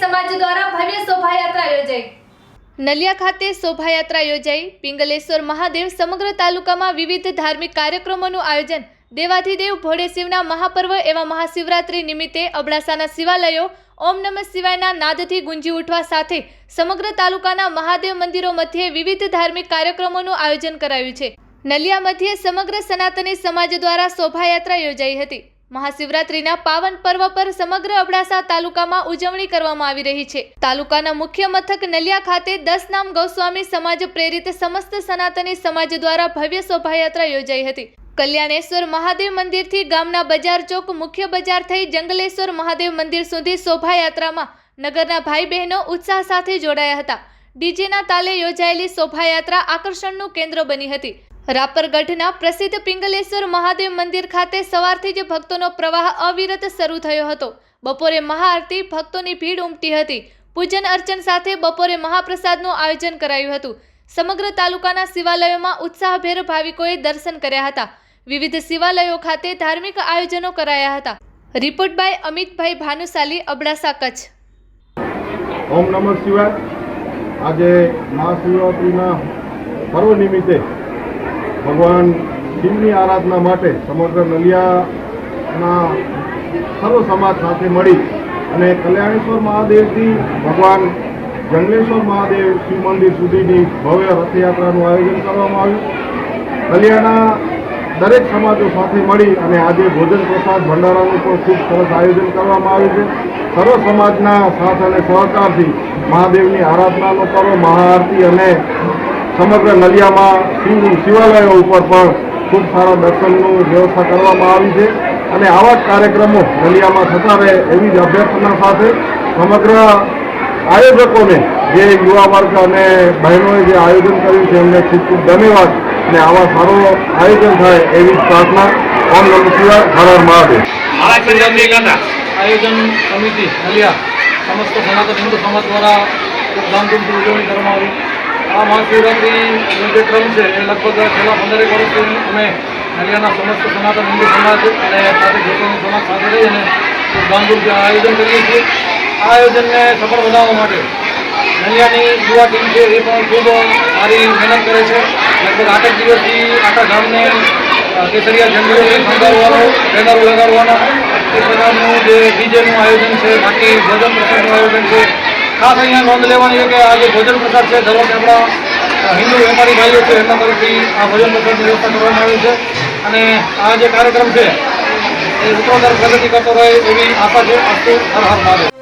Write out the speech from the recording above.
સમાજ દ્વારા ભવ્ય શોભાયાત્રા યોજાઈ. નલિયા ખાતે શોભાયાત્રા યોજાઈ. પિંગલેશ્વર મહાદેવ સમગ્ર તાલુકામાં વિવિધ ધાર્મિક કાર્યક્રમોનું આયોજન દેવાધિદેવ ભોળે શિવના મહાપર્વ એવા મહાશિવરાત્રી નિમિત્તે અબડાસાના શિવાલયો ઓમ નમઃ શિવાયના નાદથી ગુંજી ઉઠવા સાથે સમગ્ર તાલુકાના મહાદેવ મંદિરો મધ્યે વિવિધ ધાર્મિક કાર્યક્રમોનું આયોજન કરાયું છે. નલિયા મધ્યે સમગ્ર સનાતની સમાજ દ્વારા શોભાયાત્રા યોજાઈ હતી. મહાશિવરાત્રિના પાવન પર્વ પર સમગ્ર અબડાસા તાલુકામાં ઉજવણી કરવામાં આવી રહી છે. તાલુકાના મુખ્ય મથક નલિયા ખાતે દસ નામ ગૌસ્વામી સમાજ પ્રેરિત સમસ્ત સનાતની સમાજ દ્વારા ભવ્ય શોભાયાત્રા યોજાઈ હતી. કલ્યાણેશ્વર મહાદેવ મંદિરથી ગામના બજાર ચોક મુખ્ય બજાર થઈ જંગલેશ્વર મહાદેવ મંદિર સુધી શોભાયાત્રામાં નગરના ભાઈ બહેનો ઉત્સાહ સાથે જોડાયા હતા. ડીજેના તાલે યોજાયેલી શોભાયાત્રા આકર્ષણનું કેન્દ્ર બની હતી. રાપરગઢના પ્રસિદ્ધ પિંગલેશ્વર મહાદેવ મંદિર ખાતે સવારથી જ ભક્તોનો પ્રવાહ અવિરત શરૂ થયો હતો. બપોરે મહાઆરતી ભક્તોની ભીડ ઉમટી હતી. પૂજન અર્ચન સાથે બપોરે મહાપ્રસાદનું આયોજન કરાયું હતું. સમગ્ર તાલુકાના શિવાલયોમાં ઉત્સાહભેર ભાવિકોએ દર્શન કર્યા હતા. વિવિધ શિવાલયો ખાતે ધાર્મિક આયોજનો કરાયા હતા. Report by Amitbhai Bhanushali, Abdasa Kutch. ઓમ નમઃ શિવાય. આજે મહાશિવરાત્રિના પર્વ નિમિત્તે ભગવાન શિવની આરાધના માટે સમગ્ર નલિયાના સર્વ સમાજ સાથે મળી અને કલ્યાણેશ્વર મહાદેવથી ભગવાન જંગલેશ્વર મહાદેવ શિવ મંદિર સુધીની ભવ્ય રથયાત્રાનું આયોજન કરવામાં આવ્યું. કલ્યાણના દરેક સમાજો સાથે મળી અને આજે ભોજન પ્રસાદ ભંડારાનું પણ ખૂબ સરસ આયોજન કરવામાં આવ્યું છે. સર્વ સમાજના સાથ અને સહકારથી મહાદેવની આરાધનાનો પર્વ મહાઆરતી અને સમગ્ર નલિયામાં શિવ શિવાલયો ઉપર પણ ખૂબ સારા દર્શનનું વ્યવસ્થા કરવામાં આવી છે. અને આવા જ કાર્યક્રમો નલિયામાં થતા રહે એવી જ અભ્યર્થના સાથે સમગ્ર આયોજકોને જે યુવા વર્ગ અને બહેનોએ જે આયોજન કર્યું છે એમને ખૂબ ખૂબ ધન્યવાદ. અને આવા સારો આયોજન થાય એવી જ પ્રાર્થના ઓમ નમ શિવાય હર હર મહાદેવ. આયોજન સમિતિ નલિયા સમસ્ત સનાતન હિન્દુ સમાજ દ્વારા ખૂબ ધામધૂમથી ઉજવણી કરવામાં આવી. આ મહાશિવરાત્રિનો જે ક્રમ છે. એ લગભગ છેલ્લા પંદરેક વર્ષથી અમે નલિયાના સમસ્ત સનાતન હિન્દુ સમાજ અને સાથે ગોસ્વામી સમાજ સાથે રહીને ખૂબ આયોજન કરીએ છીએ. આ આયોજનને સફળ બનાવવા માટે નલિયાની યુવા ટીમ છે એ પણ ખૂબ સારી મહેનત કરે છે. લગભગ આઠ દિવસથી આખા ગામને કેસરિયા ઝંડીઓ શણગારવાનો બેનરો લગાડવાના. એ પ્રકારનું જે ડીજેનું આયોજન છે, બાકી ભજન પ્રસંગનું આયોજન છે ખાસ અહીંયા નોંધ લેવાની છે કે આ જે ભોજન પ્રસાદ છે. ધર્મ આપણા હિન્દુ વેપારી ભાઈઓ છે, એમના તરફથી આ ભોજન પ્રસાદની વ્યવસ્થા કરવામાં આવી છે. અને આ જે કાર્યક્રમ છે, એ ઉત્તરોત્તર પ્રગતિ કરતો રહે એવી આશા છે. અસ્તુ હર હર મહાદેવ.